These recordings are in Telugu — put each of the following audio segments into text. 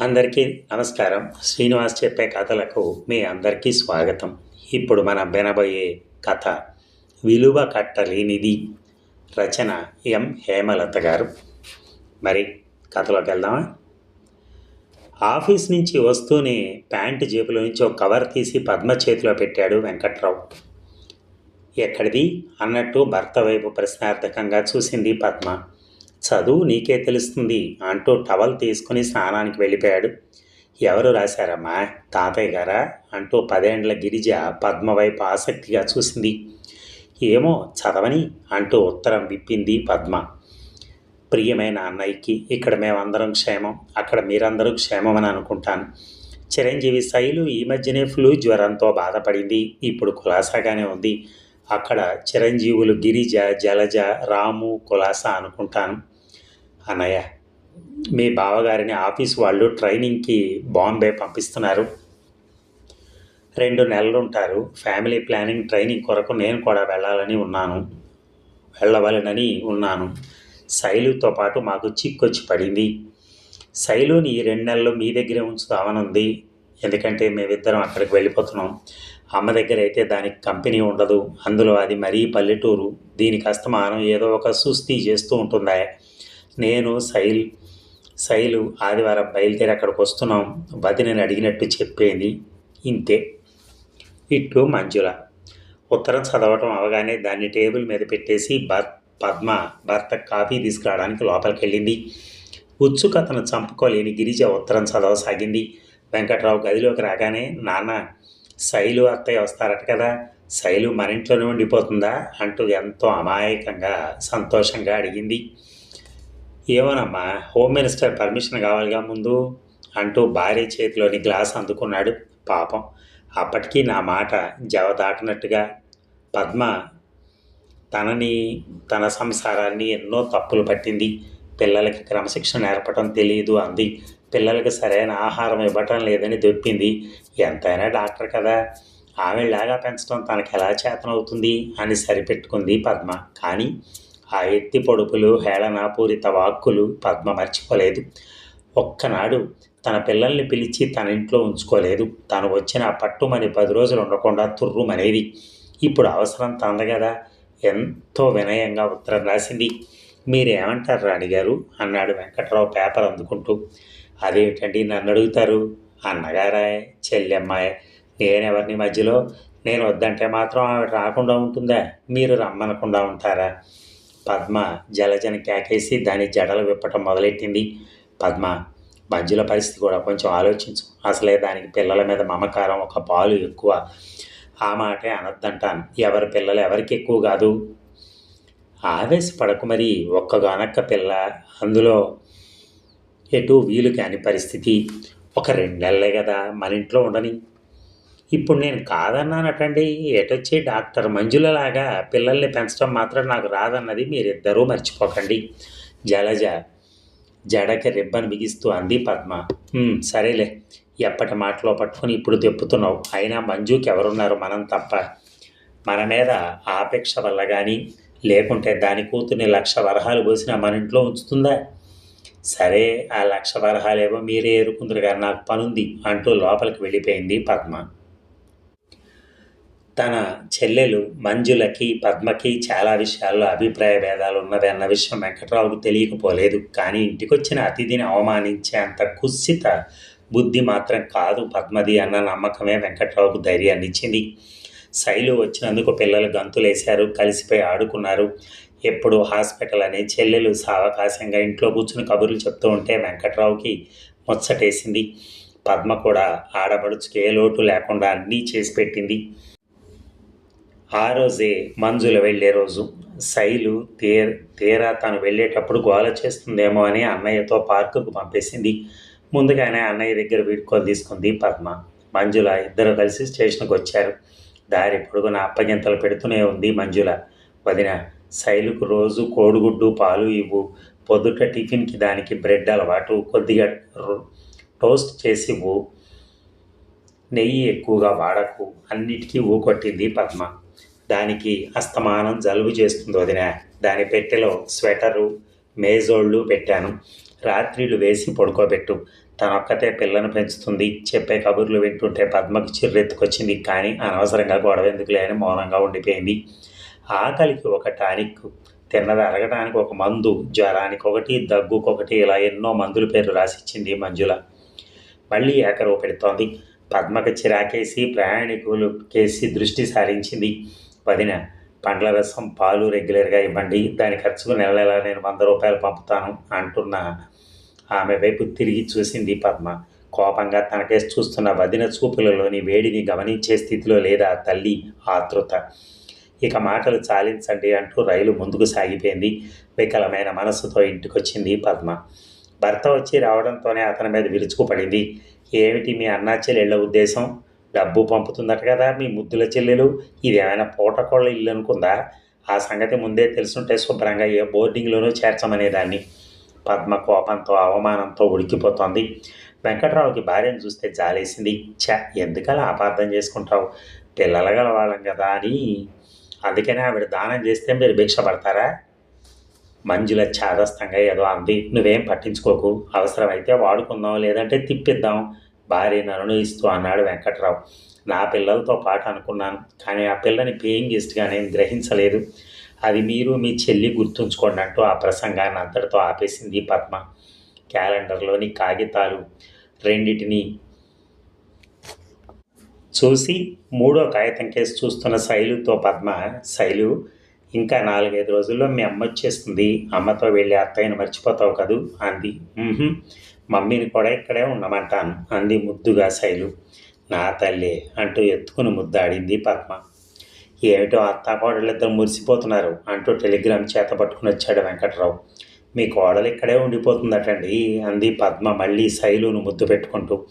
అందరికీ నమస్కారం. శ్రీనివాస్ చెప్పే కథలకు మీ అందరికీ స్వాగతం. ఇప్పుడు మనం వినబోయే కథ విలువ కట్టలేనిది రచన ఎం. హేమలత గారు. మరి కథలోకి వెళ్దామా? ఆఫీస్ నుంచి వస్తూనే ప్యాంటు జేబులో నుంచి ఒక కవర్ తీసి పద్మ చేతిలో పెట్టాడు వెంకట్రావు. ఎక్కడిది? అన్నట్టు భర్త వైపు ప్రశ్నార్థకంగా చూసింది పద్మ. చదువు నీకే తెలుస్తుంది అంటూ టవల్ తీసుకుని స్నానానికి వెళ్ళిపోయాడు. ఎవరు రాశారమ్మా? తాతయ్య గారా? అంటూ పదేండ్ల గిరిజ పద్మ వైపు ఆసక్తిగా చూసింది. ఏమో చదవని అంటూ ఉత్తరం విప్పింది పద్మ. ప్రియమైన అన్నయ్యకి ఇక్కడ మేమందరం క్షేమం అక్కడ మీరందరూ క్షేమం అని అనుకుంటాను. చిరంజీవి శైలు ఈ మధ్యనే ఫ్లూ జ్వరంతో బాధపడింది. ఇప్పుడు కులాసాగానే ఉంది. అక్కడ చిరంజీవులు గిరిజ జలజ రాము కులాస అనుకుంటాను. అన్నయ్య మీ బావగారిని ఆఫీస్ వాళ్ళు ట్రైనింగ్కి బాంబే పంపిస్తున్నారు. రెండు నెలలు ఉంటారు ఫ్యామిలీ ప్లానింగ్ ట్రైనింగ్ కొరకు నేను కూడా వెళ్ళాలని ఉన్నాను. వెళ్ళవలనని ఉన్నాను. శైలుతో పాటు మాకు చిక్కొచ్చి పడింది. శైలుని ఈ రెండు నెలలు మీ దగ్గరే ఉంచుదామనుంది. ఎందుకంటే మేమిద్దరం అక్కడికి వెళ్ళిపోతున్నాం. అమ్మ దగ్గర అయితే దానికి కంపెనీ ఉండదు. అందులో అది మరీ పల్లెటూరు. దీనికి అస్తమానం ఏదో ఒక సుస్థి చేస్తూ ఉంటుందా నేను శైల్ శైలు ఆదివారం బయలుదేరి అక్కడికి వస్తున్నాం. వదినని అడిగినట్టు చెప్పేది ఇంతే. ఇట్టు మంజుల. ఉత్తరం చదవటం అవగానే దాన్ని టేబుల్ మీద పెట్టేసి భర్ పద్మ భర్త కాఫీ తీసుకురావడానికి లోపలికి వెళ్ళింది ఉత్సుకతను చంపుకోలేని గిరిజ ఉత్తరం చదవసాగింది. వెంకట్రావు గదిలోకి రాగానే నాన్న శైలు అత్తయ్య వస్తారట కదా శైలు మన ఇంట్లోనే ఉండిపోతుందా? అంటూ ఎంతో అమాయకంగా సంతోషంగా అడిగింది. ఏమోనమ్మా హోమ్ మినిస్టర్ పర్మిషన్ కావాలిగా ముందు అంటూ భార్య చేతిలోని గ్లాస్ అందుకున్నాడు పాపం. అప్పటికీ నా మాట జవ దాటినట్టుగా పద్మ తనని తన సంసారాన్ని ఎన్నో తప్పులు పట్టింది. పిల్లలకి క్రమశిక్షణ నేర్పటం తెలియదు అంది. పిల్లలకు సరైన ఆహారం ఇవ్వటం లేదని దొప్పింది. ఎంతైనా డాక్టర్ కదా. ఆమెలాగా పెంచడం తనకి ఎలా చేతనవుతుంది అని సరిపెట్టుకుంది పద్మ. కానీ ఆ ఎత్తి పొడుపులు హేళనాపూరిత వాక్కులు పద్మ మర్చిపోలేదు. ఒక్కనాడు తన పిల్లల్ని పిలిచి తన ఇంట్లో ఉంచుకోలేదు. తను వచ్చిన పట్టుమని పది రోజులు ఉండకుండా తుర్రుమనేది. ఇప్పుడు అవసరం తనది కదా. ఎంతో వినయంగా ఉత్తరం రాసింది. మీరేమంటారు రాణిగారు? అన్నాడు వెంకట్రావు పేపర్ అందుకుంటూ. అదేమిటండి నన్ను అడుగుతారు? అన్నగారా చెల్లెమ్మాయ నేనెవరిని మధ్యలో? నేను వద్దంటే మాత్రం ఆవిడ రాకుండా ఉంటుందా? మీరు రమ్మనకుండా ఉంటారా? పద్మ జలజన కేకేసి దాని జడలు విప్పటం మొదలెట్టింది. పద్మ మధ్యలో పరిస్థితి కూడా కొంచెం ఆలోచించు. అసలే దానికి పిల్లల మీద మమకారం ఒక పాలు ఎక్కువ. ఆ మాటే అనొద్దంటాను. ఎవరి పిల్లలు ఎవరికి ఎక్కువ కాదు? ఆవేశపడకు మరి ఒక్కగానొక్క పిల్ల అందులో ఎటు వీలు కాని పరిస్థితి. ఒక రెండు నెలలే కదా మన ఇంట్లో ఉండని. ఇప్పుడు నేను కాదన్నానటండి. ఎటొచ్చి డాక్టర్ మంజులలాగా పిల్లల్ని పెంచడం మాత్రం నాకు రాదన్నది మీరిద్దరూ మర్చిపోకండి. జలజ జడకి రిబ్బన్ బిగిస్తూ అంది పద్మ. సరేలే. ఎప్పటి మాటలో పట్టుకొని ఇప్పుడు తెప్పుతున్నావు? అయినా మంజుకి ఎవరున్నారు మనం తప్ప? మన మీద ఆపేక్ష వల్ల కానీ లేకుంటే దాని కూతుర్ని లక్ష వరహాలు పోసినా మన ఇంట్లో ఉంచుతుందా? సరే ఆ లక్ష వరహాలేవో మీరే ఏరుకుందరు గారు నాకు పనుంది అంటూ లోపలికి వెళ్ళిపోయింది పద్మ. తన చెల్లెలు మంజులకి పద్మకి చాలా విషయాల్లో అభిప్రాయ భేదాలు ఉన్నదన్న విషయం వెంకట్రావుకు తెలియకపోలేదు. కానీ ఇంటికొచ్చిన అతిథిని అవమానించే అంత కుత్సిత బుద్ధి మాత్రం కాదు పద్మది అన్న నమ్మకమే వెంకట్రావుకు ధైర్యాన్ని ఇచ్చింది శైలు వచ్చినందుకు పిల్లలు గంతులేశారు కలిసిపోయి ఆడుకున్నారు. ఎప్పుడు హాస్పిటల్ అని చెల్లెలు సావకాశంగా ఇంట్లో కూర్చుని కబుర్లు చెప్తూ ఉంటే వెంకట్రావుకి ముచ్చటేసింది. పద్మ కూడా ఆడబడుచుకి ఏ లోటు లేకుండా అన్నీ చేసి పెట్టింది. ఆ రోజే మంజుల వెళ్ళే రోజు. శైలు తే తీరా తను వెళ్ళేటప్పుడు గోల చేస్తుందేమో అని అన్నయ్యతో పార్కుకు పంపేసింది. ముందుగానే అన్నయ్య దగ్గర వీడుకోలు తీసుకుంది పద్మ. మంజుల ఇద్దరు కలిసి స్టేషన్కి వచ్చారు దారి పొడుగున అప్పగింతలు పెడుతూనే ఉంది మంజుల. వదిన శైలుకు రోజు కోడిగుడ్డు పాలు ఇవ్వు. పొద్దుట టిఫిన్కి దానికి బ్రెడ్ అలవాటు. కొద్దిగా టోస్ట్ చేసి ఇవ్వు నెయ్యి ఎక్కువగా వాడకు. అన్నిటికీ ఊకొట్టింది పద్మ. దానికి అస్తమానం జలుబు చేస్తుంది వదిన. దాని పెట్టెలో స్వెటరు మేజోళ్ళు పెట్టాను. రాత్రిలు వేసి పడుకోబెట్టు. తనొక్కతే పిల్లను పెంచుతుంది. చెప్పే కబుర్లు వింటుంటే పద్మకు చిర్రెత్తుకొచ్చింది. కానీ అనవసరంగా గొడవ ఎందుకులే అని మౌనంగా ఉండిపోయింది. ఆకలికి ఒక టానిక్ తిన్నది అరగడానికి ఒక మందు జ్వరానికి ఒకటి దగ్గుకొకటి ఇలా ఎన్నో మందుల పేరు రాసిచ్చింది మంజుల. మళ్ళీ ఏకరువు పెడుతోంది పద్మకు చిరాకేసి ప్రయాణికులు కేసి దృష్టి సారించింది. వదిన పండ్ల రసం పాలు రెగ్యులర్గా ఇవ్వండి. దాని ఖర్చుకు నెల నెల నేను వంద రూపాయలు పంపుతాను అంటున్న ఆమె వైపు తిరిగి చూసింది పద్మ. కోపంగా తనకేసి చూస్తున్న వదిన చూపులలోని వేడిని గమనించే స్థితిలో లేదా తల్లి ఆతృత. ఇక మాటలు చాలించండి అంటూ రైలు ముందుకు సాగిపోయింది. వికలమైన మనస్సుతో ఇంటికొచ్చింది పద్మ. భర్త వచ్చి రావడంతోనే అతని మీద విరుచుకుపడింది. ఏమిటి మీ అన్నా చెల్లెళ్ళ ఉద్దేశం? డబ్బు పంపుతుందట కదా మీ ముద్దుల చెల్లెలు. ఇది ఏమైనా పూటకోళ్ళ ఇల్లు అనుకుందా? ఆ సంగతి ముందే తెలుసుంటే శుభ్రంగా ఏ బోర్డింగ్లోనూ చేర్చమనేదాన్ని. పద్మ కోపంతో అవమానంతో ఉడికిపోతోంది వెంకట్రావుకి భార్యను చూస్తే జాలేసింది. ఛ ఎందుకలా అపార్థం చేసుకుంటావు? పిల్లల గలవాళ్ళం కదా అని అందుకనే ఆవిడ దానం చేస్తే మీరు భిక్ష పడతారా మంజుల ఛాదస్తంగా ఏదో అంది. నువ్వేం పట్టించుకోకు. అవసరమైతే వాడుకుందాం లేదంటే తిప్పిద్దాం. భార్యను అనునయిస్తూ అన్నాడు వెంకట్రావు. నా పిల్లలతో పాటు అనుకున్నాను కానీ ఆ పిల్లని పేయింగ్ గెస్ట్గా నేను గ్రహించలేదు. అది మీరు మీ చెల్లి గుర్తుంచుకోండి అంటూ ఆ ప్రసంగాన్ని అంతటితో ఆపేసింది పద్మ. క్యాలెండర్లోని కాగితాలు రెండిటిని చూసి మూడో కాగితం కేసు చూస్తున్న శైలుతో పద్మ శైలు ఇంకా నాలుగైదు రోజుల్లో మీ అమ్మ వచ్చేస్తుంది. అమ్మతో వెళ్ళి అత్తయ్యను మర్చిపోతావు కదూ? అంది. మమ్మీని కూడా ఇక్కడే ఉండమంటాను అంది ముద్దుగా శైలు. నా తల్లి అంటూ ఎత్తుకుని ముద్దాడింది పద్మ. ఏమిటో అత్త కోడళ్ళిద్దరు మురిసిపోతున్నారు అంటూ టెలిగ్రామ్ చేత పట్టుకుని వచ్చాడు వెంకట్రావు. మీ కోడలు ఇక్కడే ఉండిపోతుందటండి అంది పద్మ మళ్ళీ శైలును ముద్దు పెట్టుకుంటూ.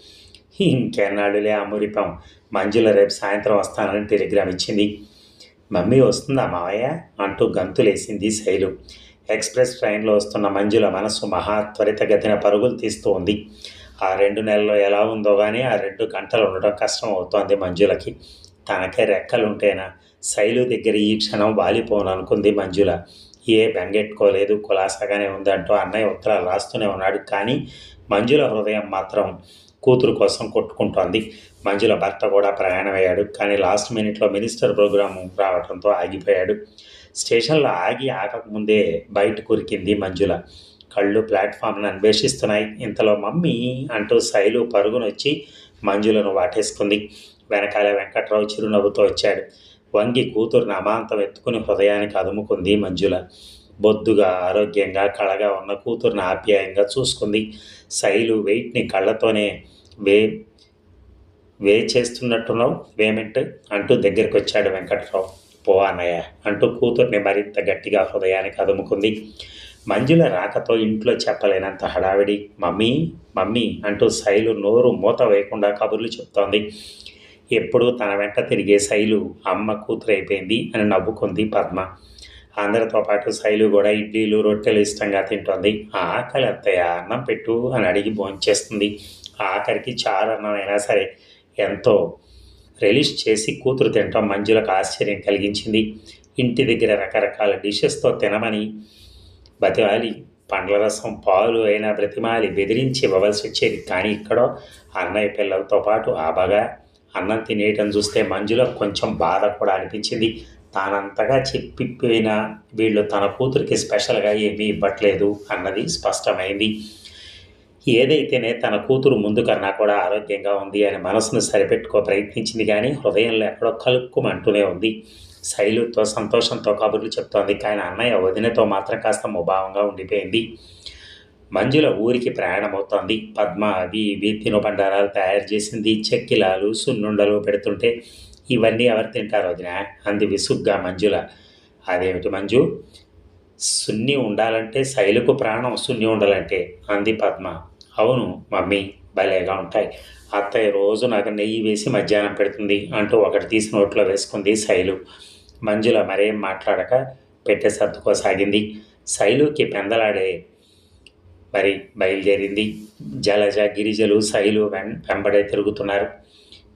ఇంకెన్నాళ్ళులే అమురిపం మంజుల రేపు సాయంత్రం వస్తానని టెలిగ్రామ్ ఇచ్చింది. మమ్మీ వస్తుందా మావయ్య? అంటూ గంతులేసింది శైలు. ఎక్స్ప్రెస్ ట్రైన్లో వస్తున్న మంజుల మనసు మహా త్వరితగతిన పరుగులు తీస్తూ ఉంది. ఆ రెండు నెలల్లో ఎలా ఉందో కానీ ఆ రెండు గంటలు ఉండటం కష్టం అవుతోంది మంజులకి. తనకే రెక్కలుంటేనా? శైలు దగ్గర ఈ క్షణం వాలిపోను అనుకుంది మంజుల. ఏ బెంగెట్టుకోలేదు కులాసాగానే ఉందంటూ అన్నయ్య ఉత్తరాలు రాస్తూనే ఉన్నాడు. కానీ మంజుల హృదయం మాత్రం కూతురు కోసం కొట్టుకుంటోంది. మంజుల భర్త కూడా ప్రయాణమయ్యాడు. కానీ లాస్ట్ మినిట్లో మినిస్టర్ ప్రోగ్రాము రావడంతో ఆగిపోయాడు. స్టేషన్లో ఆగి ఆగకముందే బయట కురికింది మంజుల. కళ్ళు ప్లాట్ఫామ్ను అన్వేషిస్తున్నాయి. ఇంతలో మమ్మీ అంటూ శైలు పరుగునొచ్చి మంజులను వాటేసుకుంది. వెనకాల వెంకట్రావు చిరునవ్వుతో వచ్చాడు. వంగి కూతురుని అమాంతం ఎత్తుకుని హృదయానికి అదుముకుంది మంజుల. బొద్దుగా ఆరోగ్యంగా కళగా ఉన్న కూతురుని ఆప్యాయంగా చూసుకుంది. శైలు వెయిట్ని కళ్ళతోనే వే వే చేస్తున్నట్టున్నావు వేమెంట్ అంటూ దగ్గరికి వచ్చాడు వెంకట్రావు. పో అన్నయ్య అంటూ కూతుర్ని మరింత గట్టిగా హృదయానికి అదుముకుంది. మంజుల రాకతో ఇంట్లో చెప్పలేనంత హడావిడి. మమ్మీ మమ్మీ అంటూ శైలు నోరు మూత వేయకుండా కబుర్లు చెప్తోంది. ఎప్పుడూ తన వెంట తిరిగే శైలు అమ్మ కూతురైపోయింది అని నవ్వుకుంది పద్మ. అందరితో పాటు శైలు కూడా ఇడ్లీలు రొట్టెలు ఇష్టంగా తింటోంది. ఆకలి అత్తయ్య అన్నం పెట్టు అని అడిగి భోంచేస్తుంది. ఆఖరికి చారు అన్నం అయినా సరే ఎంతో రిలీజ్ చేసి కూతురు తినటం మంజులకు ఆశ్చర్యం కలిగించింది. ఇంటి దగ్గర రకరకాల డిషెస్తో తినమని బతిమాలి పండ్ల రసం పాలు అయినా బ్రతిమాలి బెదిరించి ఇవ్వవలసి వచ్చేది. కానీ ఇక్కడ అన్నయ్య పిల్లలతో పాటు ఆ బాగా అన్నం తినేయటం చూస్తే మంజులో కొంచెం బాధ కూడా అనిపించింది. తానంతగా చెప్పిపోయినా వీళ్ళు తన కూతురికి స్పెషల్గా ఏమీ ఇవ్వట్లేదు అన్నది స్పష్టమైంది. ఏదైతేనే తన కూతురు ముందు కన్నా కూడా ఆరోగ్యంగా ఉంది అని మనసును సరిపెట్టుకో ప్రయత్నించింది కానీ హృదయంలో ఎక్కడో కలుక్కుమంటూనే ఉంది. శైలుతో సంతోషంతో కబుర్లు చెప్తోంది. కానీ అన్నయ్య వదినతో మాత్రం కాస్త ముభావంగా ఉండిపోయింది. మంజుల ఊరికి ప్రయాణమవుతోంది. పద్మ అవి ఇవి తినుబండారాలు తయారు చేసింది. చెక్కిలాలు సున్నుండలు పెడుతుంటే ఇవన్నీ ఎవరు తింటారు వదిన? అంది విసుగ్గా మంజుల. అదేమిటి మంజు? సున్ని ఉండాలంటే శైలుకు ప్రాణం సున్ని ఉండాలంటే అంది పద్మ. అవును మమ్మీ భలేగా ఉంటాయి. అత్తయ్య రోజు నాకు నెయ్యి వేసి మధ్యాహ్నం పెడుతుంది అంటూ ఒకటి తీసి నోట్లో వేసుకుంది శైలు. మంజుల మరేం మాట్లాడక పెట్టే సర్దుకోసాగింది. శైలుకి పెందలాడే మరి బయలుదేరింది. జలజ గిరిజలు శైలు వెం వెంబడే తిరుగుతున్నారు.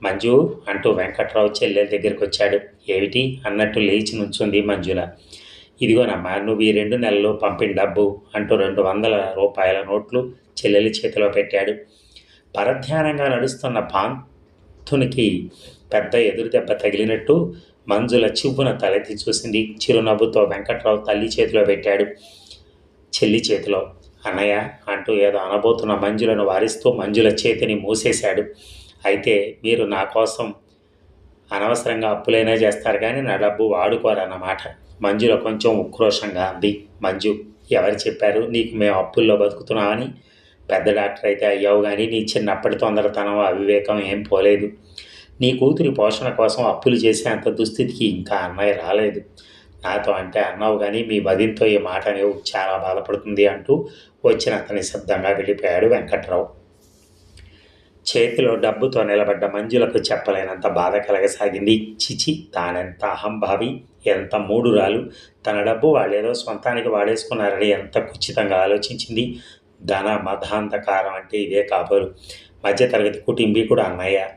మంజు అంటూ వెంకట్రావు చెల్లెల దగ్గరికి వచ్చాడు. ఏమిటి? అన్నట్టు లేచి నుంచుంది మంజుల. ఇదిగోనమ్మా నువ్వు ఈ రెండు నెలలు పంపిన డబ్బు అంటూ రెండు వందల రూపాయల నోట్లు చెల్లెలి చేతిలో పెట్టాడు. పరధ్యానంగా నడుస్తున్న పాంతునికి పెద్ద ఎదురు దెబ్బ తగిలినట్టు మంజుల చివ్వున తలెత్తి చూసింది. చిరునవ్వుతో వెంకట్రావు తల్లి చేతిలో పెట్టాడు. చెల్లి చేతిలో. అన్నయ్య అంటూ ఏదో అనబోతున్న మంజులను వారిస్తూ మంజుల చేతిని మూసేశాడు. అయితే మీరు నా కోసం అనవసరంగా అప్పులైనా చేస్తారు కానీ నా డబ్బు వాడుకోరన్నమాట. మంజులో కొంచెం ఉక్రోషంగా అంది. మంజు ఎవరు చెప్పారు నీకు మేము అప్పుల్లో బతుకుతున్నామని? పెద్ద డాక్టర్ అయితే అయ్యావు కానీ నీ చిన్నప్పటి తొందరతనం అవివేకం ఏం పోలేదు. నీ కూతురి పోషణ కోసం అప్పులు చేసే అంత దుస్థితికి ఇంకా అన్నయ్య రాలేదు. నాతో అంటే అన్నావు కానీ మీ వదింతో ఈ మాట అనేవి చాలా బాధపడుతుంది అంటూ వచ్చిన అతని శబ్దంగా వెళ్ళిపోయాడు వెంకట్రావు. చేతిలో డబ్బుతో నిలబడ్డ మంజులకు చెప్పలేనంత బాధ కలగసాగింది. చిచి తానెంత అహంభావి ఎంత మూడురాలు. తన డబ్బు వాళ్ళేదో సొంతానికి వాడేసుకున్నారని ఎంత ఖచ్చితంగా ఆలోచించింది. ధన మధాంధకారం అంటే ఇదే కాబోలు మధ్యతరగతి కుటుంబీకుడు అన్నయ్య.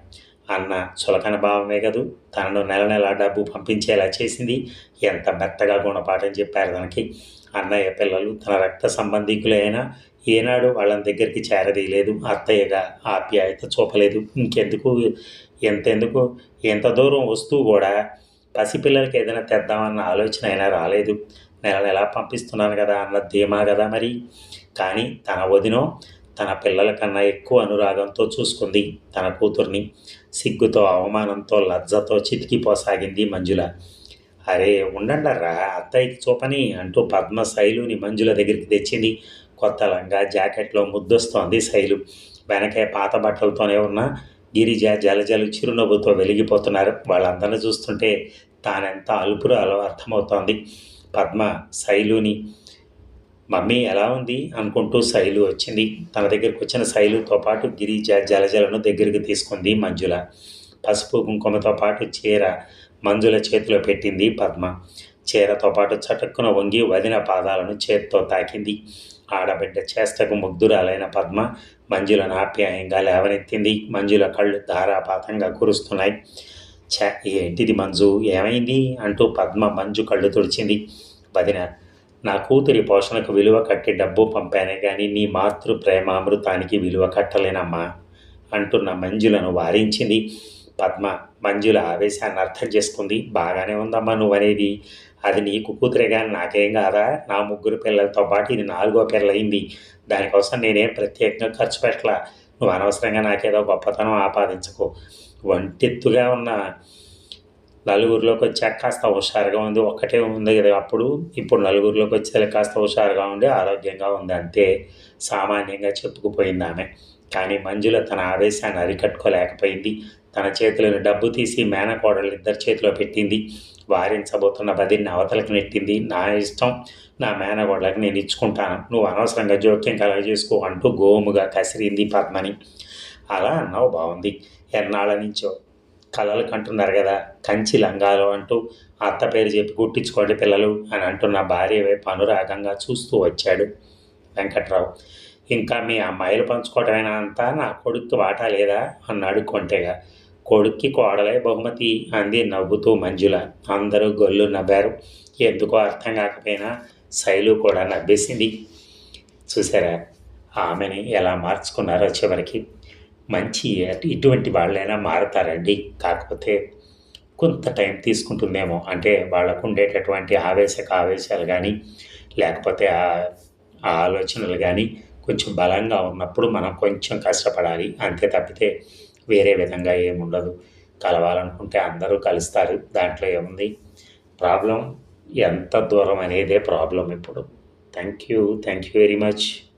అన్న చులకన భావమే కదూ. తనను నెల నెల డబ్బు పంపించేలా చేసింది. ఎంత మెత్తగా గుణపాఠం చెప్పారు తనకి. అన్నయ్య పిల్లలు తన రక్త సంబంధికులైనా ఏనాడు వాళ్ళని దగ్గరికి చేరదీయలేదు. అత్తయ్యగా ఆప్యాయత చూపలేదు. ఇంకెందుకు? ఎంతెందుకు? ఎంత దూరం వస్తూ కూడా పసిపిల్లలకి ఏదైనా తెద్దామన్న ఆలోచన అయినా రాలేదు. నెల ఎలా పంపిస్తున్నాను కదా? అన్న ధీమా కదా మరి. కానీ తన వదినో తన పిల్లల కన్నా ఎక్కువ అనురాగంతో చూసుకుంది తన కూతుర్ని. సిగ్గుతో అవమానంతో లజ్జతో చితికిపోసాగింది మంజుల. అరే ఉండండర్రా అత్తయ్యకి చూపని అంటూ పద్మ శైలుని మంజుల దగ్గరికి తెచ్చింది. కొత్త లంగా జాకెట్లో ముద్దొస్తోంది శైలు. వెనకే పాత బట్టలతోనే ఉన్న గిరిజ జలజలు చిరునవ్వుతో వెలిగిపోతున్నారు. వాళ్ళందరిని చూస్తుంటే తానెంత అలుపురాలో అర్థమవుతోంది. పద్మ శైలుని మమ్మీ ఎలా ఉంది? అనుకుంటూ శైలు వచ్చింది. తన దగ్గరికి వచ్చిన శైలుతో పాటు గిరిజ జలజలను దగ్గరికి తీసుకుంది మంజుల. పసుపు కుంకుమతో పాటు చీర మంజుల చేతిలో పెట్టింది పద్మ. చీరతో పాటు చటుక్కున వంగి వదిన పాదాలను చేత్తో తాకింది. ఆడబిడ్డ చేష్టకు ముగ్ధురాలైన పద్మ మంజులను ఆప్యాయంగా లేవనెత్తింది. మంజుల కళ్ళు ధారాపాతంగా కురుస్తున్నాయి. చ ఏంటిది మంజు? ఏమైంది? అంటూ పద్మ మంజు కళ్ళు తుడిచింది. వదిన నా కూతురి పోషణకు విలువ కట్టి డబ్బు పంపానే కానీ నీ మాతృ ప్రేమామృతానికి విలువ కట్టలేనమ్మా అంటున్న మంజులను వారించింది. పద్మ మంజుల ఆవేశాన్ని అర్థం చేసుకుంది. బాగానే ఉందమ్మా నువ్వనేది. అది నీకు కూతురే కానీ నాకేం కాదా? నా ముగ్గురు పిల్లలతో పాటు ఇది నాలుగో పిల్లయింది దానికోసం నేనేం ప్రత్యేకంగా ఖర్చు పెట్టలా? నువ్వు అనవసరంగా నాకేదో గొప్పతనం ఆపాదించకు. వంటెత్తుగా ఉన్న నలుగురిలోకి వచ్చాక కాస్త హుషారుగా ఉంది. ఒక్కటే ఉంది కదా అప్పుడు. ఇప్పుడు నలుగురిలోకి వచ్చేది కాస్త హుషారుగా ఉండి ఆరోగ్యంగా ఉంది. అంతే. సామాన్యంగా చెప్పుకుపోయింది ఆమె. కానీ మంజుల తన ఆవేశాన్ని అరికట్టుకోలేకపోయింది. తన చేతిలోని డబ్బు తీసి మేనకోడలు ఇద్దరి చేతిలో పెట్టింది. వారించబోతున్న బదిని అవతలకు నెట్టింది. నా ఇష్టం నా మేనగోడలకు నేను ఇచ్చుకుంటాను. నువ్వు అనవసరంగా జోక్యం కలగజేసుకో అంటూ గోముగా కసిరింది పద్మని. అలా అన్నావు బాగుంది ఎన్నాళ్ళ నుంచో కలలు కంటున్నారు కదా కంచి లంగాలు అంటూ అత్త పేరు చెప్పి కుట్టించుకోండి పిల్లలు అని అంటున్న భార్య వైపు అనురాగంగా చూస్తూ వచ్చాడు వెంకట్రావు. ఇంకా మీ అమ్మాయిలు పంచుకోవటమైనా అంతా? నా కొడుక్కి వాటా లేదా? అన్నాడు కొంటెగా. కొడుక్కి కోడలే బహుమతి అంది నవ్వుతూ మంజుల. అందరూ గొల్లు నవ్వారు. ఎందుకో అర్థం కాకపోయినా శైలు కూడా నవ్వేసింది. చూసారా ఆమెని ఎలా మార్చుకున్నారో చివరికి. మంచి ఇటువంటి వాళ్ళైనా మారతారండి. కాకపోతే కొంత టైం తీసుకుంటుందేమో. అంటే వాళ్ళకు ఉండేటటువంటి ఆవేశక ఆవేశాలు కానీ లేకపోతే ఆ ఆలోచనలు కానీ కొంచెం బలంగా ఉన్నప్పుడు మనం కొంచెం కష్టపడాలి. అంతే తప్పితే వేరే విధంగా ఏముండదు కలవాలనుకుంటే అందరూ కలుస్తారు. దాంట్లో ఏముంది? ప్రాబ్లం ఎంత దూరం అనేదే ప్రాబ్లం ఇప్పుడు. Thank you thank you very much.